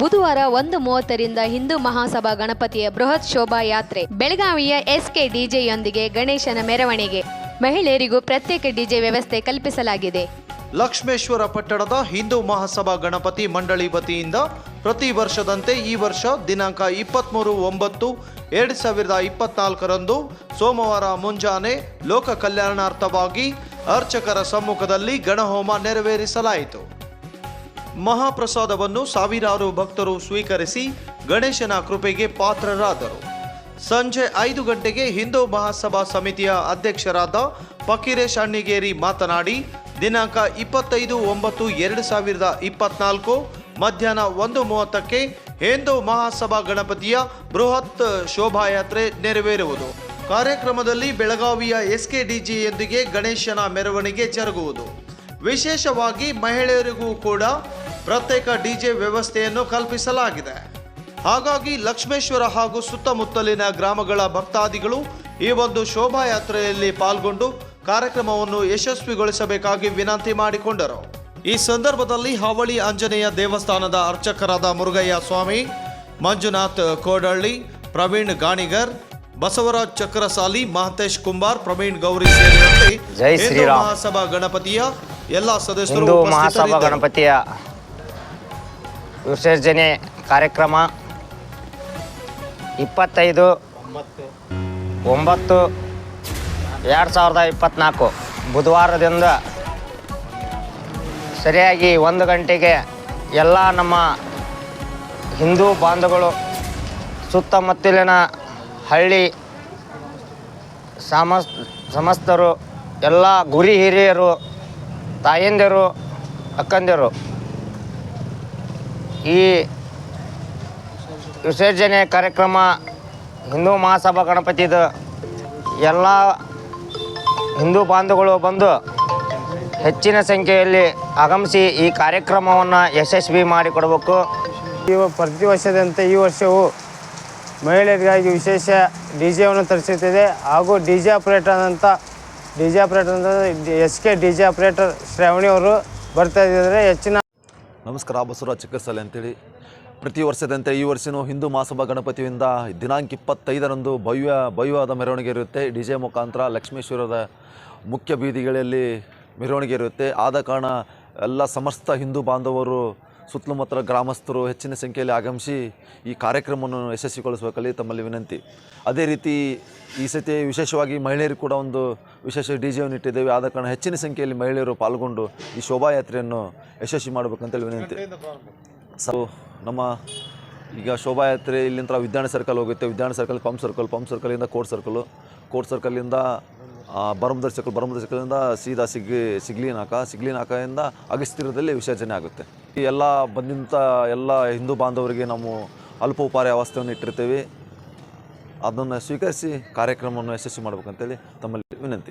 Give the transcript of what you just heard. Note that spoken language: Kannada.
ಬುಧವಾರ ಒಂದು ಮೂವತ್ತರಿಂದ ಹಿಂದೂ ಮಹಾಸಭಾ ಗಣಪತಿಯ ಬೃಹತ್ ಶೋಭಾಯಾತ್ರೆ ಬೆಳಗಾವಿಯ ಎಸ್ಕೆ ಡಿಜೆಯೊಂದಿಗೆ ಗಣೇಶನ ಮೆರವಣಿಗೆ. ಮಹಿಳೆಯರಿಗೂ ಪ್ರತ್ಯೇಕ ಡಿಜೆ ವ್ಯವಸ್ಥೆ ಕಲ್ಪಿಸಲಾಗಿದೆ. ಲಕ್ಷ್ಮೇಶ್ವರ ಪಟ್ಟಣದ ಹಿಂದೂ ಮಹಾಸಭಾ ಗಣಪತಿ ಮಂಡಳಿ ವತಿಯಿಂದ ಪ್ರತಿ ವರ್ಷದಂತೆ ಈ ವರ್ಷ ದಿನಾಂಕ ಇಪ್ಪತ್ತ್ಮೂರು ಒಂಬತ್ತು ಎರಡು ಸಾವಿರದ ಇಪ್ಪತ್ನಾಲ್ಕರಂದು ಸೋಮವಾರ ಮುಂಜಾನೆ ಲೋಕ ಕಲ್ಯಾಣಾರ್ಥವಾಗಿ ಅರ್ಚಕರ ಸಮ್ಮುಖದಲ್ಲಿ ಗಣಹೋಮ ನೆರವೇರಿಸಲಾಯಿತು. ಮಹಾಪ್ರಸಾದವನ್ನು ಸಾವಿರಾರು ಭಕ್ತರು ಸ್ವೀಕರಿಸಿ ಗಣೇಶನ ಕೃಪೆಗೆ ಪಾತ್ರರಾದರು. ಸಂಜೆ ಐದು ಗಂಟೆಗೆ ಹಿಂದೂ ಮಹಾಸಭಾ ಸಮಿತಿಯ ಅಧ್ಯಕ್ಷರಾದ ಫಕೀರೇಶ್ ಅಣ್ಣಿಗೇರಿ ಮಾತನಾಡಿ, ದಿನಾಂಕ ಇಪ್ಪತ್ತೈದು ಒಂಬತ್ತು ಎರಡು ಸಾವಿರದ ಇಪ್ಪತ್ನಾಲ್ಕು, ಮಧ್ಯಾಹ್ನ ಒಂದು ಮೂವತ್ತಕ್ಕೆ ಹಿಂದೂ ಮಹಾಸಭಾ ಗಣಪತಿಯ ಬೃಹತ್ ಶೋಭಾಯಾತ್ರೆ ನೆರವೇರುವುದು. ಕಾರ್ಯಕ್ರಮದಲ್ಲಿ ಬೆಳಗಾವಿಯ ಎಸ್ಕೆಡಿಜಿಯೊಂದಿಗೆ ಗಣೇಶನ ಮೆರವಣಿಗೆ ಜರುಗುವುದು. ವಿಶೇಷವಾಗಿ ಮಹಿಳೆಯರಿಗೂ ಕೂಡ ಪ್ರತ್ಯೇಕ ಡಿಜೆ ವ್ಯವಸ್ಥೆಯನ್ನು ಕಲ್ಪಿಸಲಾಗಿದೆ ಹಾಗಾಗಿ ಲಕ್ಷ್ಮೇಶ್ವರ ಹಾಗೂ ಸುತ್ತಮುತ್ತಲಿನ ಗ್ರಾಮಗಳ ಭಕ್ತಾದಿಗಳು ಈ ಒಂದು ಶೋಭಾಯಾತ್ರೆಯಲ್ಲಿ ಪಾಲ್ಗೊಂಡು ಕಾರ್ಯಕ್ರಮವನ್ನು ಯಶಸ್ವಿಗೊಳಿಸಬೇಕಾಗಿ ವಿನಂತಿ ಮಾಡಿಕೊಂಡರು ಈ ಸಂದರ್ಭದಲ್ಲಿ ಹಾವಳಿ ಆಂಜನೇಯ ದೇವಸ್ಥಾನದ ಅರ್ಚಕರಾದ ಮುರುಗಯ್ಯ ಸ್ವಾಮಿ ಮಂಜುನಾಥ್ ಕೋಡಳ್ಳಿ ಪ್ರವೀಣ್ ಗಾಣಿಗರ್ ಬಸವರಾಜ್ ಚಕ್ರಸಾಲಿ ಮಹತೇಶ್ ಕುಂಬಾರ್ ಪ್ರವೀಣ್ ಗೌರಿ ಸೇರಿದಂತೆ ಹಿಂದೂ. ಮಹಾಸಭಾ ಗಣಪತಿಯ ಎಲ್ಲ ಸದಸ್ಯರು ಮಹಾಸಭಾ. ಗಣಪತಿಯ ವಿಸರ್ಜನೆ ಕಾರ್ಯಕ್ರಮ. ಇಪ್ಪತ್ತೈದು, ಒಂಬತ್ತು, ಎರಡು ಸಾವಿರದ ಇಪ್ಪತ್ತ್ನಾಲ್ಕು ಬುಧವಾರದಿಂದ ಸರಿಯಾಗಿ ಒಂದು ಗಂಟೆಗೆ ಎಲ್ಲ ನಮ್ಮ ಹಿಂದೂ ಬಾಂಧವಗಳು ಸುತ್ತಮುತ್ತಲಿನ ಹಳ್ಳಿ ಸಮಸ್, ಸಮಸ್ತರು, ಎಲ್ಲ ಗುರಿ ಹಿರಿಯರು, ತಾಯಂದಿರು, ಅಕ್ಕಂದಿರು ಈ ವಿಸರ್ಜನೆ ಕಾರ್ಯಕ್ರಮ ಹಿಂದೂ ಮಹಾಸಭಾ ಗಣಪತಿದು ಎಲ್ಲ ಹಿಂದೂ ಬಾಂಧವಗಳು ಬಂದು ಹೆಚ್ಚಿನ ಸಂಖ್ಯೆಯಲ್ಲಿ ಆಗಮಿಸಿ ಈ ಕಾರ್ಯಕ್ರಮವನ್ನು ಯಶಸ್ವಿ ಮಾಡಿಕೊಡಬೇಕು. ಈ ಪ್ರತಿ ವರ್ಷದಂತೆ ಈ ವರ್ಷವೂ ಮಹಿಳೆಯರಿಗಾಗಿ ವಿಶೇಷ ಡಿ ಜೆವನ್ನು ತರಿಸುತ್ತಿದೆ ಹಾಗೂ ಡಿ ಜೆ ಆಪ್ರೇಟರ್ ಅಂತ ಡಿ ಜೆ ಆಪ್ರೇಟರ್ ಅಂತ S K D J operator ಶ್ರಾವಣಿಯವರು ಬರ್ತಾ ಇದ್ದಾರೆ. ಹೆಚ್ಚಿನ ನಮಸ್ಕಾರ, ಬಸವರಾಜ್ ಚಿಕ್ಕಸಲೆ ಅಂತೇಳಿ. ಪ್ರತಿ ವರ್ಷದಂತೆ ಈ ವರ್ಷವೂ ಹಿಂದೂ ಮಹಾಸಭಾ ಗಣಪತಿಯಿಂದ ದಿನಾಂಕ ಇಪ್ಪತ್ತೈದರಂದು ಭವ್ಯ, ಭವ್ಯವಾದ ಮೆರವಣಿಗೆ ಇರುತ್ತೆ. ಡಿ ಜೆ ಮುಖಾಂತರ ಲಕ್ಷ್ಮೇಶ್ವರದ ಮುಖ್ಯ ಬೀದಿಗಳಲ್ಲಿ ಮೆರವಣಿಗೆ ಇರುತ್ತೆ. ಆದ ಕಾರಣ ಎಲ್ಲ ಸಮಸ್ತ ಹಿಂದೂ ಬಾಂಧವರು ಸುತ್ತಮುತ್ತಲ ಗ್ರಾಮಸ್ಥರು ಹೆಚ್ಚಿನ ಸಂಖ್ಯೆಯಲ್ಲಿ ಆಗಮಿಸಿ ಈ ಕಾರ್ಯಕ್ರಮವನ್ನು ಯಶಸ್ವಿಗೊಳಿಸಬೇಕಲ್ಲಿ ತಮ್ಮಲ್ಲಿ ವಿನಂತಿ. ಅದೇ ರೀತಿ ಈ ಸತಿ ವಿಶೇಷವಾಗಿ ಮಹಿಳೆಯರು ಕೂಡ ಒಂದು ವಿಶೇಷ ಡಿ ಜೆಯನ್ನು ಇಟ್ಟಿದ್ದೇವೆ. ಆದ ಕಾರಣ ಹೆಚ್ಚಿನ ಸಂಖ್ಯೆಯಲ್ಲಿ ಮಹಿಳೆಯರು ಪಾಲ್ಗೊಂಡು ಈ ಶೋಭಾಯಾತ್ರೆಯನ್ನು ಯಶಸ್ವಿ ಮಾಡಬೇಕಂತೇಳಿ ವಿನಂತಿ. ಸೊ, ನಮ್ಮ ಈಗ ಶೋಭಾಯಾತ್ರೆ ಇಲ್ಲಿಂದ ವಿಜ್ಞಾನ ಸರ್ಕಲ್ ಹೋಗುತ್ತೆ. Vijnana circle, pump circle, pump ಸರ್ಕಲಿಂದ court circle. Court ಸರ್ಕಲಿಂದ ಬರಮದರ್ ಸರ್ಕಲ್ ಬರಮದರ್ ಸರ್ಕಲಿಂದ ಸೀದಾ ಸಿಗ್ಲಿ ಸಿಗ್ಲಿ ನಾಕ ಸಿಗ್ಲಿ ನಾಕದಿಂದ ಅಗಸ್ತಿರದಲ್ಲಿ ವಿಸರ್ಜನೆ ಆಗುತ್ತೆ. ಎಲ್ಲ ಬಂದಂಥ ಎಲ್ಲ ಹಿಂದೂ ಬಾಂಧವರಿಗೆ ನಾವು ಅಲ್ಪ ಉಪಾರ ವ್ಯವಸ್ಥೆಯನ್ನು ಇಟ್ಟಿರ್ತೀವಿ. ಅದನ್ನು ಸ್ವೀಕರಿಸಿ ಕಾರ್ಯಕ್ರಮವನ್ನು ಯಶಸ್ವಿ ಮಾಡ್ಬೇಕಂತೇಳಿ ತಮ್ಮಲ್ಲಿ ವಿನಂತಿ.